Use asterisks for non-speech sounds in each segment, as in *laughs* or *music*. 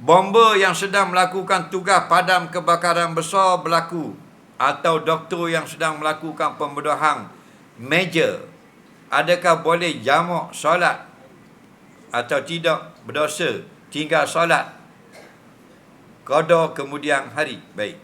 bomba yang sedang melakukan tugas padam kebakaran besar berlaku atau doktor yang sedang melakukan pembedahan major. Adakah boleh jamak solat atau tidak berdosa tinggal solat? Qada kemudian hari. Baik.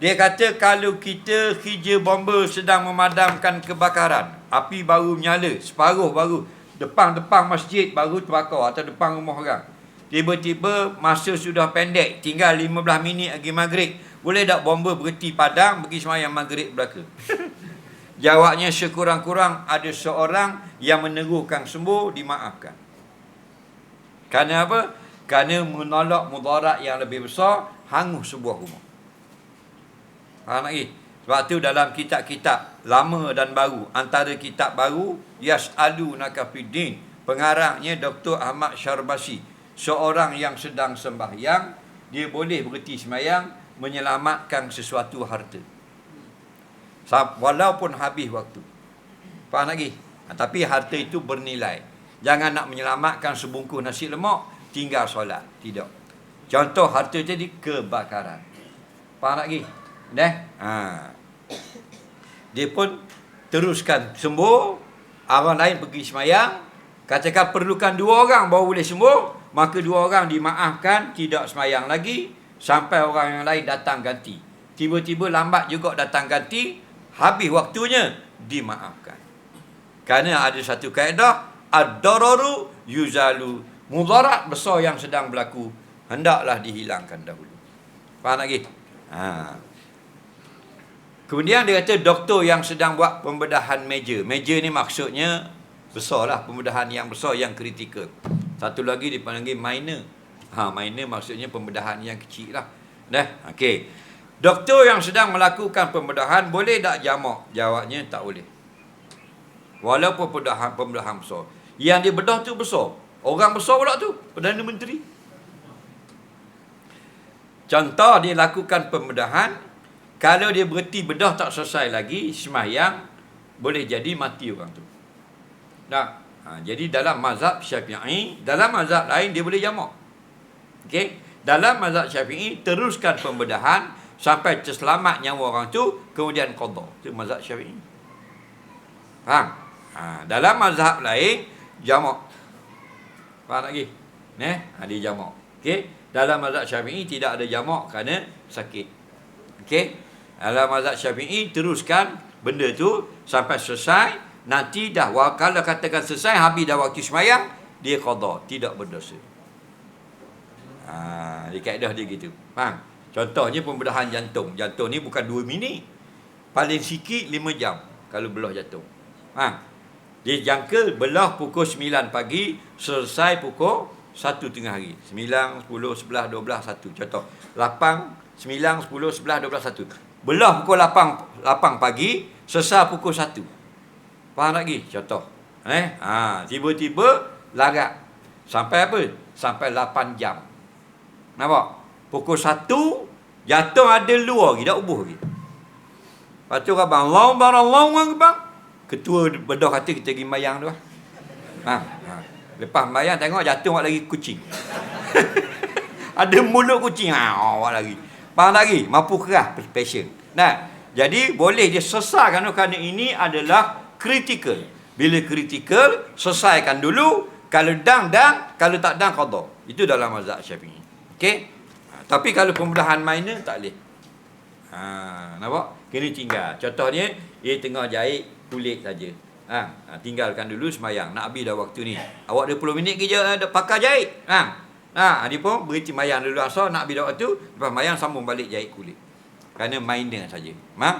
Dia kata kalau kita kerja bomba sedang memadamkan kebakaran api baru menyala separuh baru depan-depan masjid baru terbakar atau depan rumah orang Tiba-tiba masa sudah pendek, tinggal 15 minit lagi maghrib. Boleh tak bomba berhenti padang, pergi semayang maghrib belaka? *laughs* Jawabnya sekurang-kurang ada seorang yang meneguhkan sembuh, dimaafkan. Kerana apa? Kerana menolak mudarat yang lebih besar, hangus sebuah rumah. Faham lagi? Sebab tu dalam kitab-kitab lama dan baru, antara kitab baru, Yas'alu Nakafidin, pengarangnya Dr. Ahmad Syarbasi seorang yang sedang sembahyang dia boleh berhenti sembahyang menyelamatkan sesuatu harta. Walaupun habis waktu. Faham lagi? Ha, tapi harta itu bernilai. Jangan nak menyelamatkan sebungkus nasi lemak tinggal solat. Tidak. Contoh harta jadi kebakaran. Faham lagi? Dah ha. dia pun teruskan sembuh. Orang lain pergi sembahyang katakan perlukan dua orang baru boleh sembuh maka dua orang dimaafkan tidak semayang lagi sampai orang yang lain datang ganti. Tiba-tiba lambat juga datang ganti habis waktunya dimaafkan. Kerana ada satu kaedah ad-dararu yuzalu. Mudarat besar yang sedang berlaku hendaklah dihilangkan dahulu. Faham lagi ha. Kemudian dia kata doktor yang sedang buat pembedahan meja. Meja ni maksudnya besarlah pembedahan yang besar yang kritikal. Satu lagi dipanggil minor. Ha, minor maksudnya pembedahan yang kecil lah. Dah, okey. Doktor yang sedang melakukan pembedahan boleh tak jamak? Jawabnya tak boleh. Walaupun pembedahan, pembedahan besar. Yang dia bedah tu besar. Orang besar pula tu. Perdana Menteri. Contoh dia lakukan pembedahan. Kalau dia berhenti bedah tak selesai lagi. Semayang. Boleh jadi mati orang tu. Nah, Ha, jadi dalam mazhab syafi'i, dalam mazhab lain dia boleh jamak. Okey? Dalam mazhab syafi'i, teruskan pembedahan sampai terselamat nyawa orang tu, kemudian qadha. Itu mazhab syafi'i. Faham? Ha, dalam mazhab lain, jamak. Faham lagi? Ne? Ha, dia jamak. Okey? Dalam mazhab syafi'i, tidak ada jamak kerana sakit. Okey? Dalam mazhab syafi'i, teruskan benda tu sampai selesai, Nanti dah kalau katakan selesai habis dah waktu semayang dia qada tidak berdosa. Ha di kaedah dia gitu. Faham? Contohnya pembedahan jantung. Jantung ni bukan 2 minit. Paling sikit 5 jam kalau belah jantung. Ha. Dia jangka belah pukul 9 pagi selesai pukul 1 tengah hari. 9 10 11 12 1 contoh. 8 9 10 11 12 1. Belah pukul 8 8 pagi selesai pukul 1. Faham lagi? Contoh. Eh? Ha, tiba-tiba larat. Sampai apa? Sampai 8 jam. Nampak? Pukul 1 jatuh ada luar lagi, ubuh lagi. Lepas tu kata, Allah Akbar, Allah Akbar. Ketua bedah kata kita pergi mayang tu. Ha, ha. Lepas mayang tengok jatuh lagi kucing. *laughs* ada mulut kucing. Ha, awak lagi. Faham lagi? Mampu keras passion. Nah, jadi boleh dia sesarkan kerana ini adalah kritikal. Bila kritikal, selesaikan dulu. Kalau dang, dang. Kalau tak dang, qadha. Itu dalam mazhab syafi'i. Okey? Ha, tapi kalau pembedahan minor, tak boleh. Ha, nampak? Kena tinggal. Contohnya, dia tengah jahit kulit saja. Ha, ha, tinggalkan dulu semayang. Nak habis dah waktu ni. Awak 20 minit kerja, ada pakai jahit. Ha, ha, dia pun berhenti mayang dulu asal. Nak dah waktu. Lepas mayang, sambung balik jahit kulit. Kerana minor saja. Ha?